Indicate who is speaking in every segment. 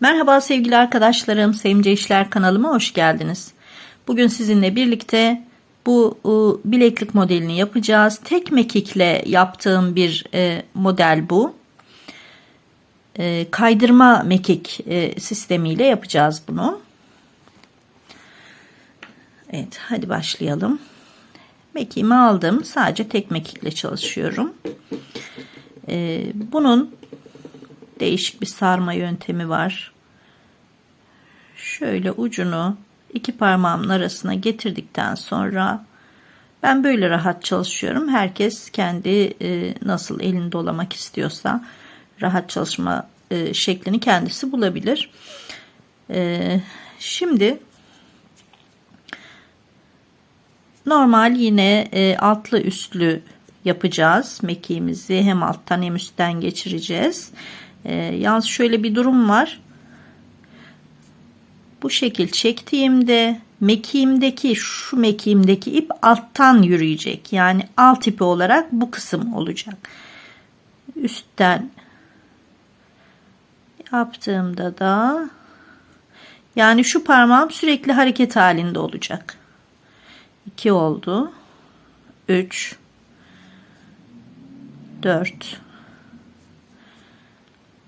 Speaker 1: Merhaba sevgili arkadaşlarım, Sevimce İşler kanalıma hoş geldiniz. Bugün sizinle birlikte bu e, bileklik modelini yapacağız. Tek mekikle yaptığım bir e, model bu. E, kaydırma mekik sistemiyle yapacağız bunu. Evet, hadi başlayalım. Mekiğimi aldım. Sadece tek mekikle çalışıyorum. Bunun değişik bir sarma yöntemi var. Şöyle ucunu iki parmağımın arasına getirdikten sonra ben böyle rahat çalışıyorum. Herkes kendi e, nasıl elini dolamak istiyorsa rahat çalışma e, şeklini kendisi bulabilir. E, şimdi normal yine altlı üstlü yapacağız mekiğimizi hem alttan hem üstten geçireceğiz. E, yalnız şöyle bir durum var. Bu şekil çektiğimde mekiğimdeki şu mekiğimdeki ip alttan yürüyecek. Yani alt ipi olarak bu kısım olacak. Üstten yaptığımda da yani şu parmağım sürekli hareket halinde olacak. 2 oldu. 3 4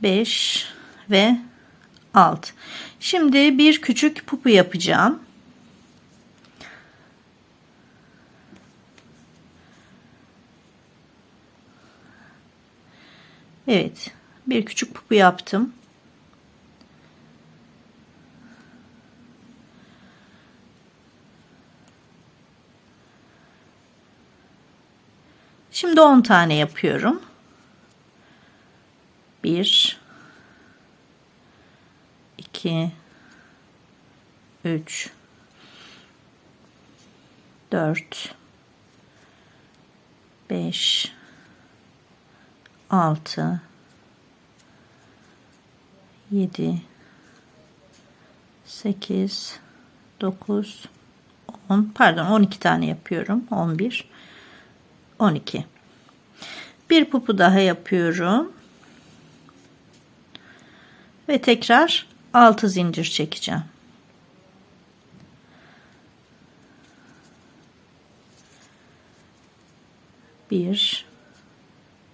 Speaker 1: 5 ve alt. Şimdi bir küçük pupu yapacağım. Evet, bir küçük pupu yaptım. Şimdi 10 tane yapıyorum. 1 2 3 4 5 6 7 8 9 10 pardon 12 tane yapıyorum. 11 12 bir pupu daha yapıyorum ve tekrar 6 zincir çekeceğim. Bir,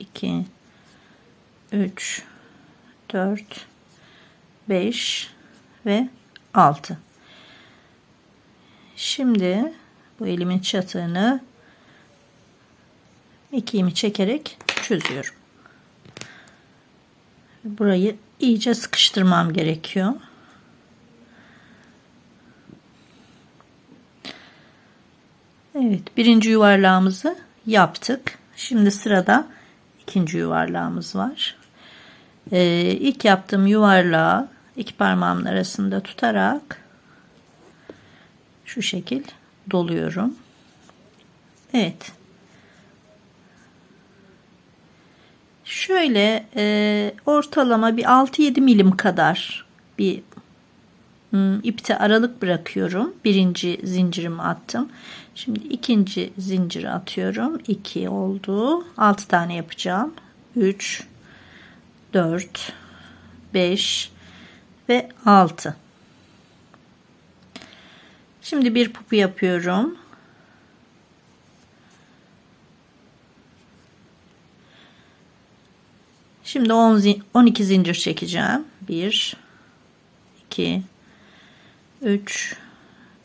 Speaker 1: iki, üç, dört, beş ve altı. Şimdi bu elimin çatığını ikiğimi çekerek çözüyorum. Burayı iyice sıkıştırmam gerekiyor. Evet birinci yuvarlağımızı yaptık. Şimdi sırada ikinci yuvarlağımız var. Ee, ilk yaptığım yuvarlağı iki parmağımın arasında tutarak şu şekil doluyorum. Evet. Şöyle e, ortalama bir 6-7 milim kadar bir ipte aralık bırakıyorum. Birinci zincirimi attım. Şimdi ikinci zinciri atıyorum. 2 oldu. 6 tane yapacağım. 3 4 5 ve 6. Şimdi bir pupu yapıyorum. Şimdi 10 12 zincir çekeceğim. 1 2 3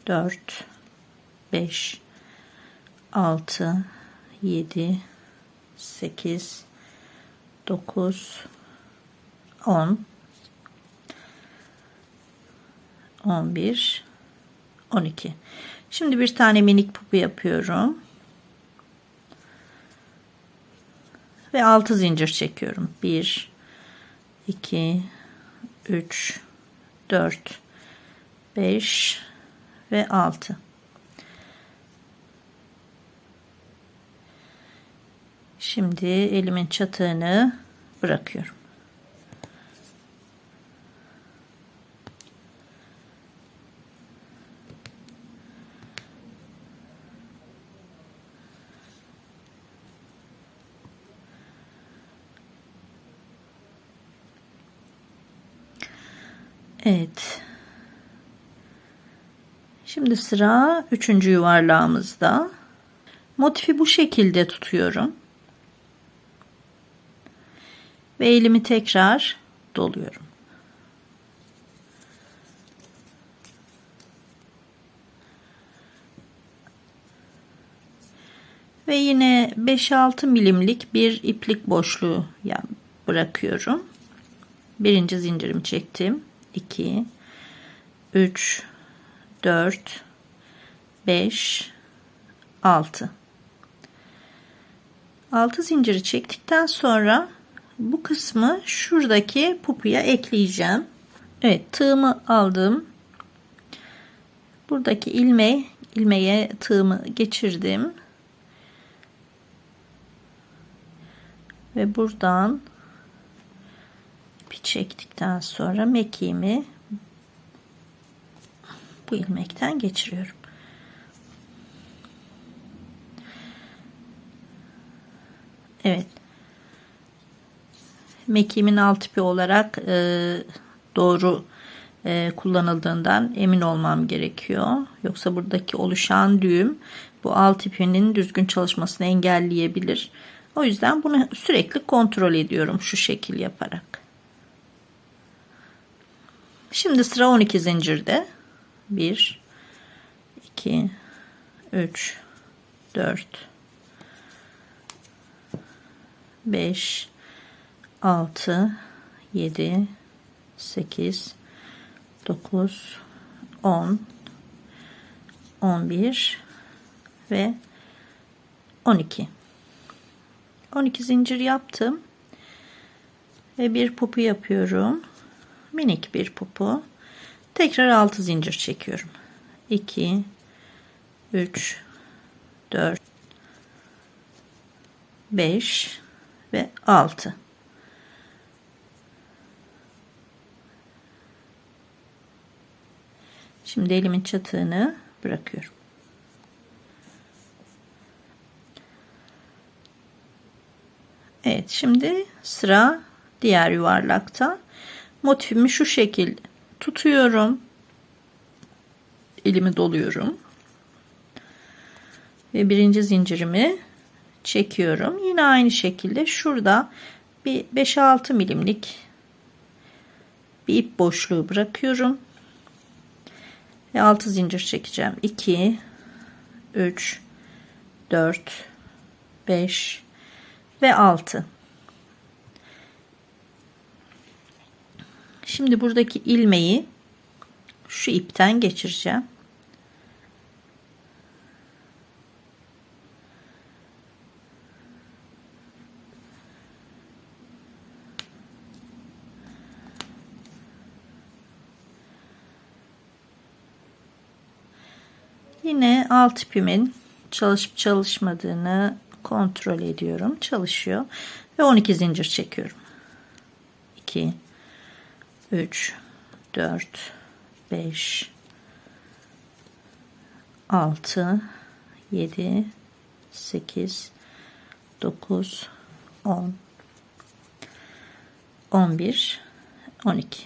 Speaker 1: 4 5 6 7 8 9 10 11 12 Şimdi bir tane minik pupu yapıyorum. Ve 6 zincir çekiyorum. 1 2 3 4 5 ve 6 Şimdi elimin çatığını bırakıyorum. Evet. Şimdi sıra üçüncü yuvarlağımızda. Motifi bu şekilde tutuyorum. Ve elimi tekrar doluyorum. Ve yine 5-6 milimlik bir iplik boşluğu bırakıyorum. Birinci zincirimi çektim. 2 3 4 5 6 6 zinciri çektikten sonra bu kısmı şuradaki pupuya ekleyeceğim. Evet tığımı aldım. Buradaki ilme ilmeğe tığımı geçirdim. Ve buradan çektikten sonra mekiğimi bu ilmekten geçiriyorum. Evet. Mekiğimin alt ipi olarak e, doğru e, kullanıldığından emin olmam gerekiyor. Yoksa buradaki oluşan düğüm bu alt ipinin düzgün çalışmasını engelleyebilir. O yüzden bunu sürekli kontrol ediyorum şu şekil yaparak. Şimdi sıra 12 zincirde. 1 2 3 4 5 6 7 8 9 10 11 ve 12 12 zincir yaptım ve bir pupu yapıyorum minik bir pupu tekrar 6 zincir çekiyorum 2 3 4 5 ve 6 Şimdi elimin çatığını bırakıyorum. Evet şimdi sıra diğer yuvarlakta. Motifimi şu şekil tutuyorum. Elimi doluyorum. Ve birinci zincirimi çekiyorum. Yine aynı şekilde şurada bir 5-6 milimlik bir ip boşluğu bırakıyorum. Ve 6 zincir çekeceğim. 2 3 4 5 ve 6. Şimdi buradaki ilmeği şu ipten geçireceğim. Yine alt ipimin çalışıp çalışmadığını kontrol ediyorum. Çalışıyor. Ve 12 zincir çekiyorum. 2 3 4 5 6 7 8 9 10 11 12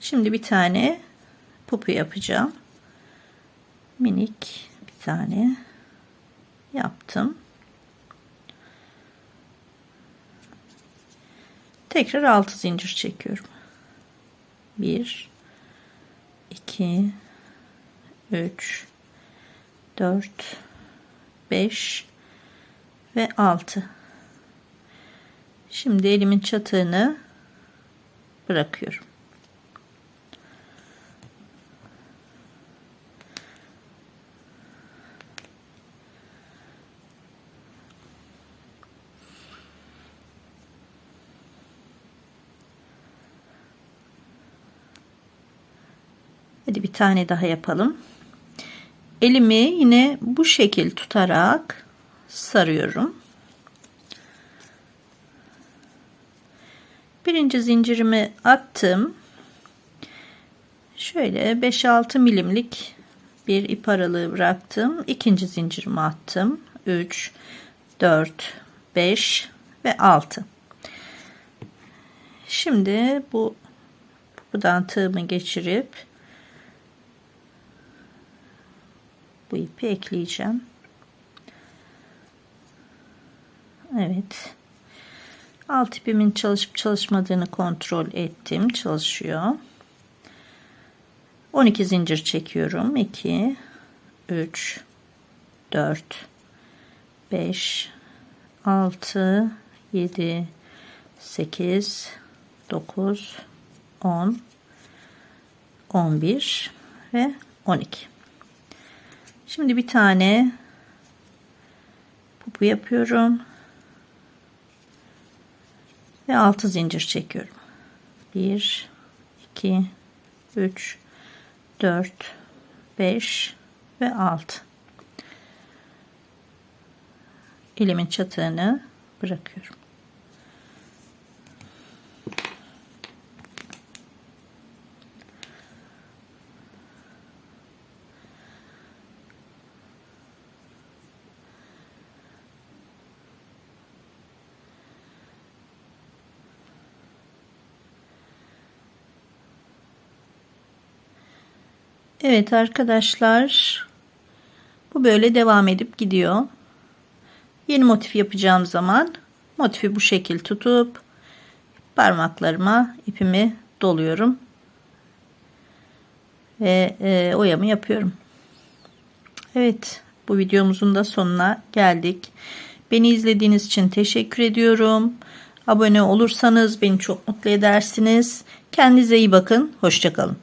Speaker 1: Şimdi bir tane pupu yapacağım minik bir tane yaptım. Tekrar 6 zincir çekiyorum. 1 2 3 4 5 ve 6 Şimdi elimin çatığını bırakıyorum. Hadi bir tane daha yapalım. Elimi yine bu şekil tutarak sarıyorum. Birinci zincirimi attım. Şöyle 5-6 milimlik bir ip aralığı bıraktım. İkinci zincirimi attım. 3, 4, 5 ve 6. Şimdi bu buradan tığımı geçirip bu ipi ekleyeceğim. Evet. Alt ipimin çalışıp çalışmadığını kontrol ettim. Çalışıyor. 12 zincir çekiyorum. 2 3 4 5 6 7 8 9 10 11 ve 12 şimdi bir tane pupu yapıyorum. Ve 6 zincir çekiyorum. 1 2 3 4 5 ve 6 elimin çatığını bırakıyorum. Evet arkadaşlar bu böyle devam edip gidiyor. Yeni motif yapacağım zaman motifi bu şekil tutup parmaklarıma ipimi doluyorum ve e, oyamı yapıyorum. Evet bu videomuzun da sonuna geldik. Beni izlediğiniz için teşekkür ediyorum. Abone olursanız beni çok mutlu edersiniz. Kendinize iyi bakın. Hoşçakalın.